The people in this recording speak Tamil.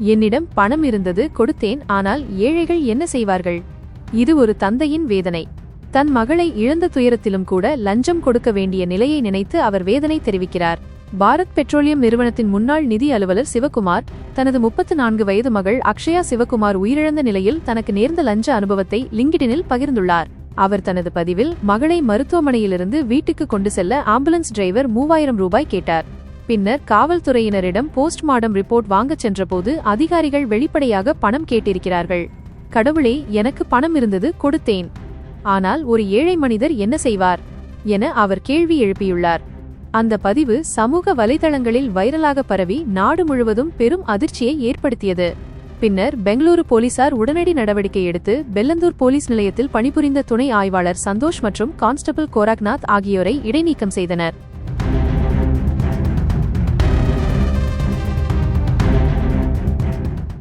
என்னிடம் பணம் இருந்தது கொடுத்தேன் ஆனால் ஏழைகள் என்ன செய்வார்கள்? இது ஒரு தந்தையின் வேதனை. தன் மகளை இழந்த துயரத்திலும் கூட லஞ்சம் கொடுக்க வேண்டிய நிலையை நினைத்து அவர் வேதனை தெரிவிக்கிறார். பாரத் பெட்ரோலியம் நிறுவனத்தின் முன்னாள் நிதி அலுவலர் சிவகுமார் தனது முப்பத்து நான்கு வயது மகள் அக்ஷயா சிவகுமார் உயிரிழந்த நிலையில் தனக்கு நேர்ந்த லஞ்ச அனுபவத்தை லிங்கிடினில் பகிர்ந்துள்ளார். அவர் தனது பதிவில் மகளை மருத்துவமனையிலிருந்து வீட்டுக்கு கொண்டு செல்ல ஆம்புலன்ஸ் டிரைவர் மூவாயிரம் ரூபாய் கேட்டார். பின்னர் காவல்துறையினரிடம் போஸ்ட்மார்டம் ரிப்போர்ட் வாங்கச் சென்றபோது அதிகாரிகள் வெளிப்படையாக பணம் கேட்டிருக்கிறார்கள். கடவுளே எனக்கு பணம் இருந்தது கொடுத்தேன். ஆனால் ஒரு ஏழை மனிதர் என்ன செய்வார்? என அவர் கேள்வி எழுப்பியுள்ளார். அந்த பதிவு சமூக வலைதளங்களில் வைரலாக பரவி நாடு முழுவதும் பெரும் அதிர்ச்சியை ஏற்படுத்தியது. பின்னர் பெங்களூரு போலீசார் உடனடி நடவடிக்கை எடுத்து பெல்லந்தூர் போலீஸ் நிலையத்தில் பணிபுரிந்த துணை ஆய்வாளர் சந்தோஷ் மற்றும் கான்ஸ்டபிள் கோராக்நாத் ஆகியோரை இடைநீக்கம் செய்தனர்.